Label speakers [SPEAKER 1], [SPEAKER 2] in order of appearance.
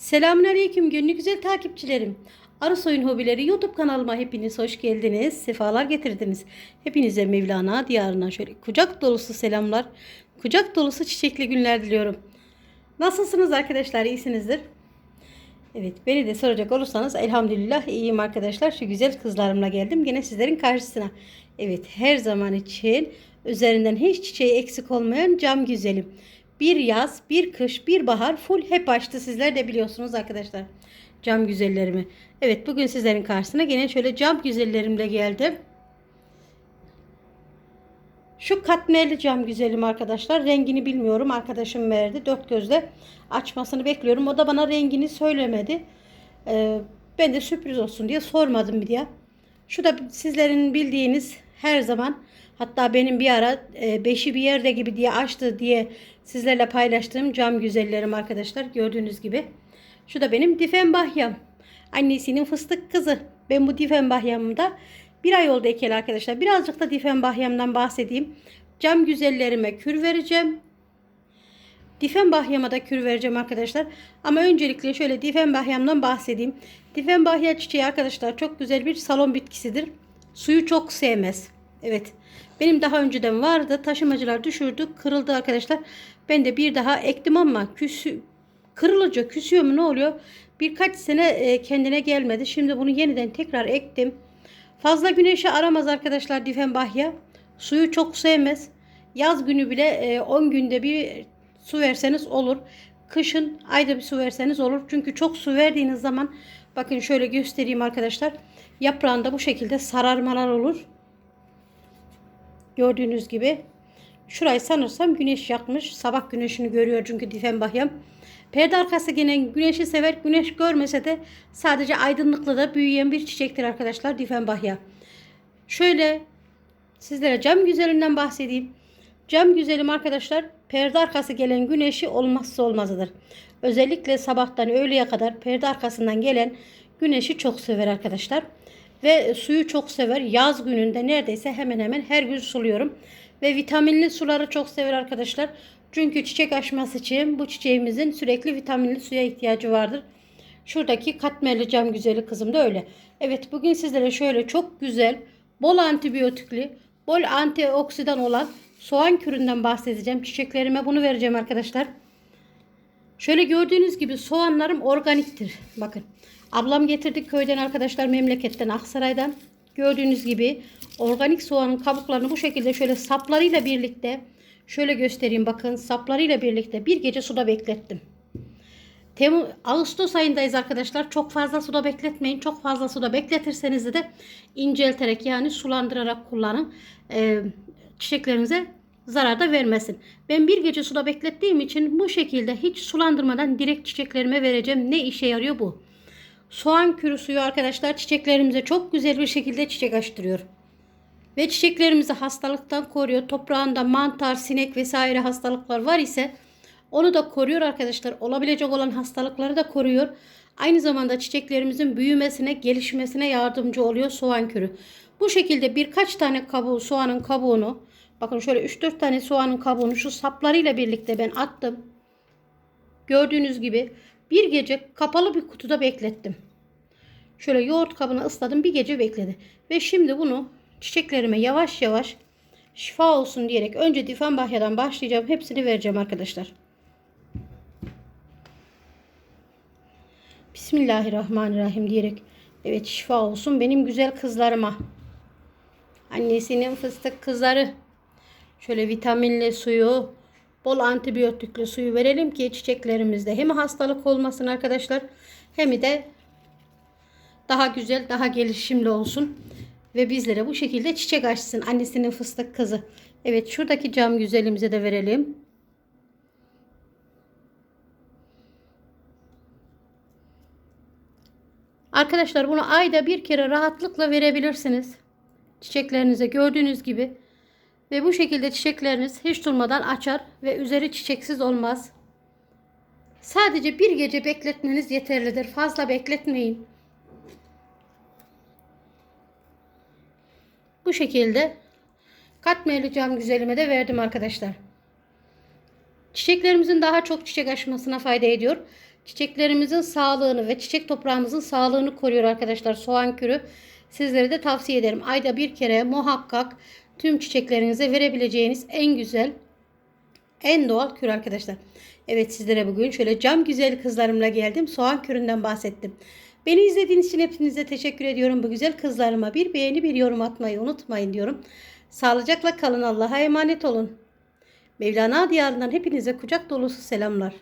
[SPEAKER 1] Selamünaleyküm gönlü güzel takipçilerim. Arısoy'un hobileri YouTube kanalıma hepiniz hoş geldiniz. Sefalar getirdiniz. Hepinize Mevlana diyarına şöyle kucak dolusu selamlar. Kucak dolusu çiçekli günler diliyorum. Nasılsınız arkadaşlar? İyisinizdir. Evet beni de soracak olursanız elhamdülillah iyiyim arkadaşlar. Şu güzel kızlarımla geldim gene sizlerin karşısına. Evet her zaman için üzerinden hiç çiçeği eksik olmayan cam güzelim. Bir yaz, bir kış, bir bahar full hep açtı. Sizler de biliyorsunuz arkadaşlar. Cam güzellerimi. Evet bugün sizlerin karşısına gene şöyle cam güzellerimle geldim. Şu katmerli cam güzelim arkadaşlar. Rengini bilmiyorum. Arkadaşım verdi. Dört gözle açmasını bekliyorum. O da bana rengini söylemedi. Ee, ben de sürpriz olsun diye sormadım bir diye. Şu da sizlerin bildiğiniz her zaman hatta benim bir ara e, beşi bir yerde gibi diye açtı diye sizlerle paylaştığım cam güzellerim arkadaşlar. Gördüğünüz gibi. Şu da benim difenbahyam. Annesinin fıstık kızı. Ben bu difenbahyamda bir ay oldu ekeli arkadaşlar. Birazcık da difenbahyamdan bahsedeyim. Cam güzellerime kür vereceğim. Difenbahyama da kür vereceğim arkadaşlar. Ama öncelikle şöyle difenbahyamdan bahsedeyim. Difenbahya çiçeği arkadaşlar çok güzel bir salon bitkisidir. Suyu çok sevmez. Evet. Benim daha önceden vardı. Taşımacılar düşürdü. Kırıldı arkadaşlar. Ben de bir daha ektim ama küsü, kırılınca küsüyor mu ne oluyor? Birkaç sene e, kendine gelmedi. Şimdi bunu yeniden tekrar ektim. Fazla güneşi aramaz arkadaşlar difenbahya. Suyu çok sevmez. Yaz günü bile 10 günde bir su verseniz olur. Kışın ayda bir su verseniz olur. Çünkü çok su verdiğiniz zaman bakın şöyle göstereyim arkadaşlar. Yaprağında bu şekilde sararmalar olur. Gördüğünüz gibi. Şurayı sanırsam güneş yakmış. Sabah güneşini görüyor çünkü difenbahyam. Perde arkası gene güneşi sever. Güneş görmese de sadece aydınlıkla da büyüyen bir çiçektir arkadaşlar difenbahya. Şöyle sizlere cam güzelinden bahsedeyim. Cam güzelim arkadaşlar perde arkası gelen güneşi olmazsa olmazıdır. Özellikle sabahtan öğleye kadar perde arkasından gelen güneşi çok sever arkadaşlar. Ve suyu çok sever. Yaz gününde neredeyse hemen hemen her gün suluyorum. Ve vitaminli suları çok sever arkadaşlar. Çünkü çiçek açması için bu çiçeğimizin sürekli vitaminli suya ihtiyacı vardır. Şuradaki katmerli cam güzeli kızım da öyle. Evet bugün sizlere şöyle çok güzel, bol antibiyotikli, bol antioksidan olan soğan küründen bahsedeceğim. Çiçeklerime bunu vereceğim arkadaşlar. Şöyle gördüğünüz gibi soğanlarım organiktir. Bakın. Ablam getirdi köyden arkadaşlar memleketten Aksaray'dan. Gördüğünüz gibi organik soğanın kabuklarını bu şekilde şöyle saplarıyla birlikte şöyle göstereyim bakın saplarıyla birlikte bir gece suda beklettim. Temmuz, Ağustos ayındayız arkadaşlar. Çok fazla suda bekletmeyin. Çok fazla suda bekletirseniz de incelterek yani sulandırarak kullanın. Ee, çiçeklerinize zarar da vermesin. Ben bir gece suda beklettiğim için bu şekilde hiç sulandırmadan direkt çiçeklerime vereceğim. Ne işe yarıyor bu? Soğan kürü suyu arkadaşlar çiçeklerimize çok güzel bir şekilde çiçek açtırıyor. Ve çiçeklerimizi hastalıktan koruyor. Toprağında mantar, sinek vesaire hastalıklar var ise onu da koruyor arkadaşlar. Olabilecek olan hastalıkları da koruyor. Aynı zamanda çiçeklerimizin büyümesine, gelişmesine yardımcı oluyor soğan kürü. Bu şekilde birkaç tane kabuğu, soğanın kabuğunu, bakın şöyle 3-4 tane soğanın kabuğunu şu saplarıyla birlikte ben attım. Gördüğünüz gibi bir gece kapalı bir kutuda beklettim. Şöyle yoğurt kabına ısladım bir gece bekledi. Ve şimdi bunu çiçeklerime yavaş yavaş şifa olsun diyerek önce difenbahyadan başlayacağım. Hepsini vereceğim arkadaşlar. Bismillahirrahmanirrahim diyerek evet şifa olsun benim güzel kızlarıma. Annesinin fıstık kızları. Şöyle vitaminli suyu, bol antibiyotikli suyu verelim ki çiçeklerimizde hem hastalık olmasın arkadaşlar hem de daha güzel, daha gelişimli olsun. Ve bizlere bu şekilde çiçek açsın. Annesinin fıstık kızı. Evet şuradaki cam güzelimize de verelim. Arkadaşlar bunu ayda bir kere rahatlıkla verebilirsiniz. Çiçeklerinize gördüğünüz gibi. Ve bu şekilde çiçekleriniz hiç durmadan açar ve üzeri çiçeksiz olmaz. Sadece bir gece bekletmeniz yeterlidir. Fazla bekletmeyin. Bu şekilde katmerli cam güzelime de verdim arkadaşlar. Çiçeklerimizin daha çok çiçek açmasına fayda ediyor. Çiçeklerimizin sağlığını ve çiçek toprağımızın sağlığını koruyor arkadaşlar. Soğan kürü sizlere de tavsiye ederim. Ayda bir kere muhakkak tüm çiçeklerinize verebileceğiniz en güzel en doğal kür arkadaşlar. Evet sizlere bugün şöyle cam güzel kızlarımla geldim. Soğan küründen bahsettim. Beni izlediğiniz için hepinize teşekkür ediyorum. Bu güzel kızlarıma bir beğeni bir yorum atmayı unutmayın diyorum. Sağlıcakla kalın Allah'a emanet olun. Mevlana diyarından hepinize kucak dolusu selamlar.